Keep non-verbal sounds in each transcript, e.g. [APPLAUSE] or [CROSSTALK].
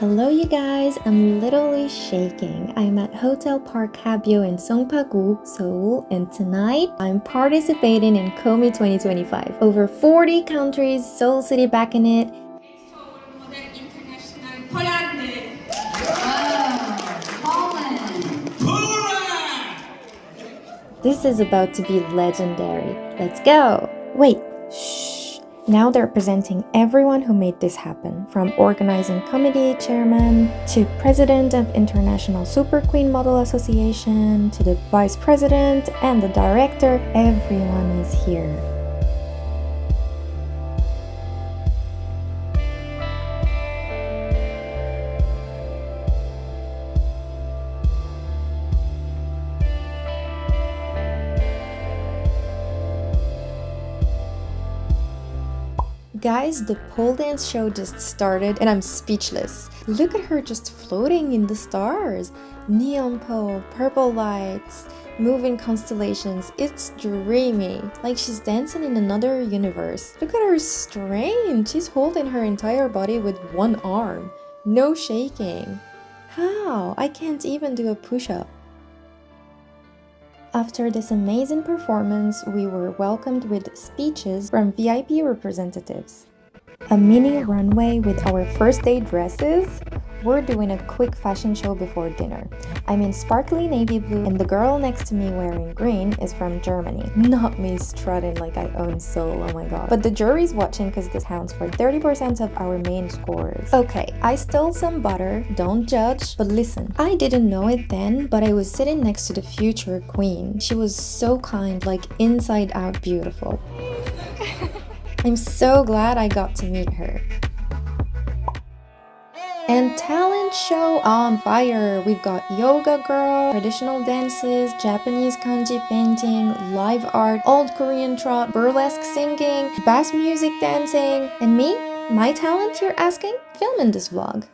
Hello, you guys. I'm literally shaking. I'm at Hotel Park Habyo in Songpa-gu, Seoul, and tonight I'm participating in Komi 2025. Over 40 countries, Seoul City back in it. This is about to be legendary. Let's go. Wait, shh. Now they're presenting everyone who made this happen, from organizing committee chairman to president of International Super Queen Model Association to the vice president and the director. Everyone is here. Guys, the pole dance show just started and I'm speechless. Look at her just floating in the stars. Neon pole, purple lights, moving constellations. It's dreamy. Like she's dancing in another universe. Look at her strain. She's holding her entire body with one arm. No shaking. How? I can't even do a push up. After this amazing performance, we were welcomed with speeches from VIP representatives. A mini runway with our first day dresses. We're doing a quick fashion show before dinner. I'm in sparkly navy blue, and the girl next to me wearing green is from Germany. Not me strutting like I own Seoul, oh my god. But the jury's watching because this counts for 30% of our main scores. Okay, I stole some butter, don't judge, but listen. I didn't know it then, but I was sitting next to the future queen. She was so kind, like inside out beautiful. [LAUGHS] I'm so glad I got to meet her And talent show on fire. We've got yoga girl, traditional dances, Japanese kanji painting, live art, old Korean trot, burlesque singing, bass music dancing, and me? My talent, you're asking? Film in this vlog.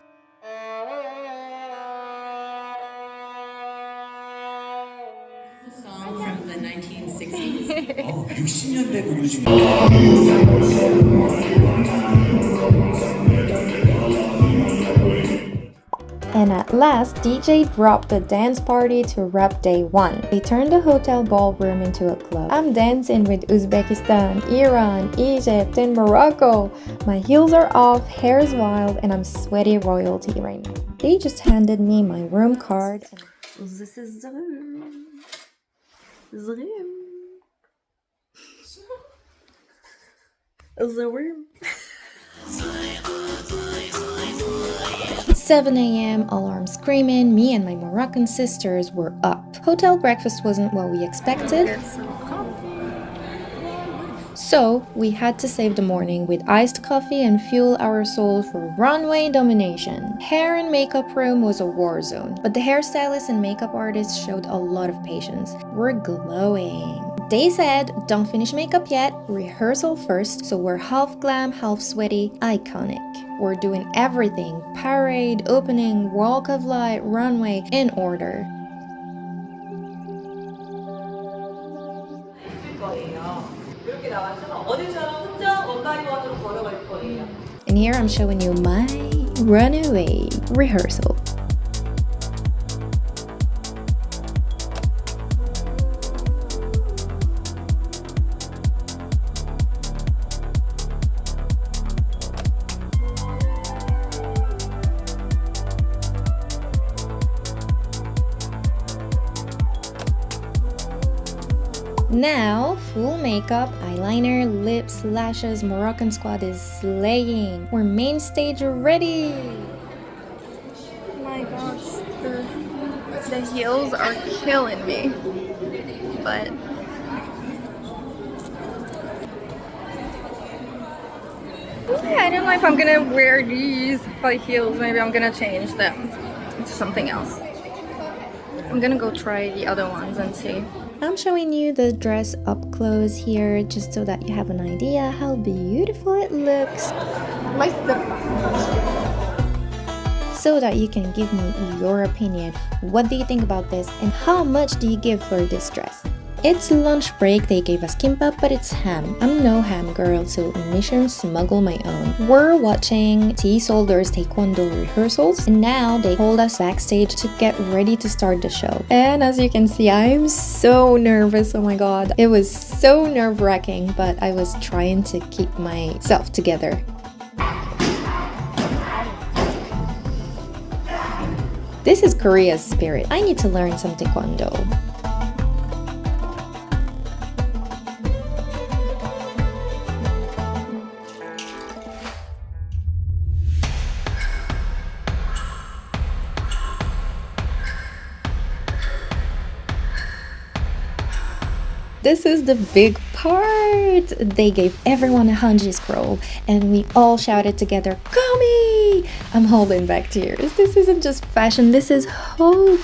song from the 1960s. [LAUGHS] 어, 60년대 곡을 지금 last, DJ dropped the dance party to wrap day one. They turned the hotel ballroom into a club. I'm dancing with Uzbekistan, Iran, Egypt, and Morocco. My heels are off, hair's wild, and I'm sweaty royalty right now. They just handed me my room card. And this is the room. The room. [LAUGHS] The room. 7 a.m., alarm screaming, me and my Moroccan sisters were up. Hotel breakfast wasn't what we expected. So, we had to save the morning with iced coffee and fuel our soul for runway domination. Hair and makeup room was a war zone, but the hairstylist and makeup artist showed a lot of patience. We're glowing. They said, don't finish makeup yet, rehearsal first, so we're half glam, half sweaty, iconic. We're doing everything parade, opening, walk of light, runway in order. And here I'm showing you my runaway rehearsal. Now, full makeup, eyeliner, lips, lashes, Moroccan squad is slaying. We're main stage ready. my god, the, the heels are killing me. But I don't know if I'm gonna wear these high heels. Maybe I'm gonna change them to something else. I'm gonna go try the other ones and see. I'm showing you the dress up close here just so that you have an idea how beautiful it looks. So that you can give me your opinion. What do you think about this and how much do you give for this dress? It's lunch break, they gave us kimbap, but it's ham. I'm no ham girl, so mission smuggle my own. We're watching T Soldiers Taekwondo rehearsals, and now they hold us backstage to get ready to start the show. And as you can see, I'm so nervous, oh my god. It was so nerve wracking, but I was trying to keep myself together. This is Korea's spirit. I need to learn some Taekwondo. This is the big part. They gave everyone a Hanji scroll and we all shouted together, Komi! I'm holding back tears. This isn't just fashion, this is hope.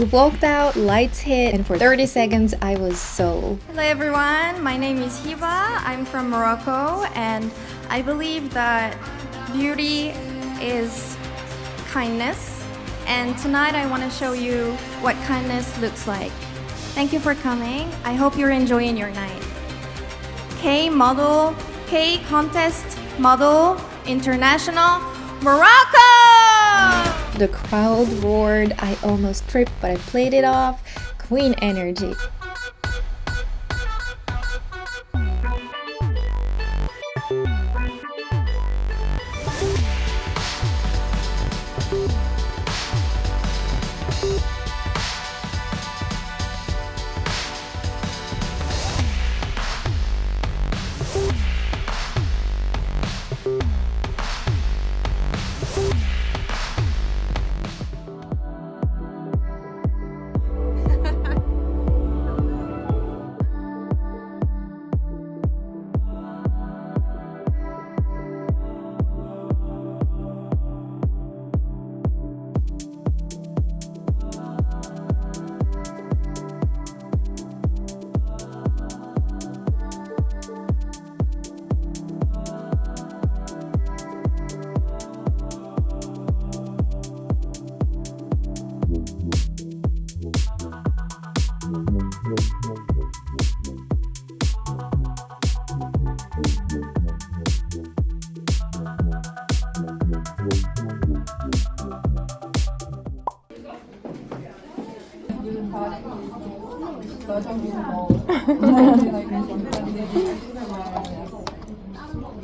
I walked out, lights hit, and for 30 seconds I was so. Hello everyone, my name is Hiba. I'm from Morocco and I believe that beauty is kindness. And tonight I want to show you what kindness looks like. Thank you for coming. I hope you're enjoying your night. K model, K contest model international Morocco! The crowd roared. I almost tripped, but I played it off. Queen energy.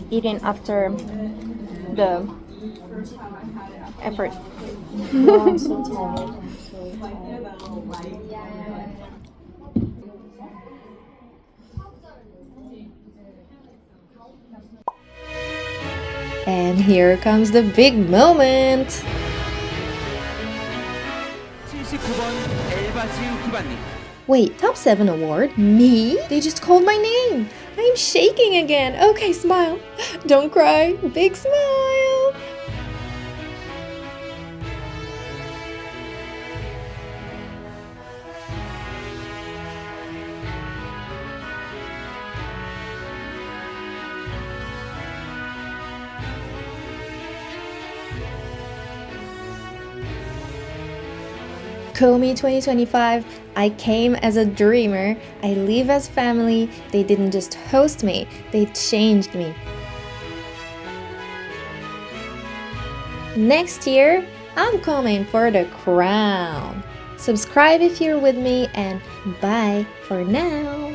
Eating after the effort. And here comes the big moment. 79번 엘바지 히바님 Wait, top 7 award? Me? They just called my name. I'm shaking again. Okay, smile. [GASPS] Don't cry. Big smile. Komi 2025, I came as a dreamer. I leave as family. They didn't just host me, they changed me. Next year, I'm coming for the crown. Subscribe if you're with me, and bye for now.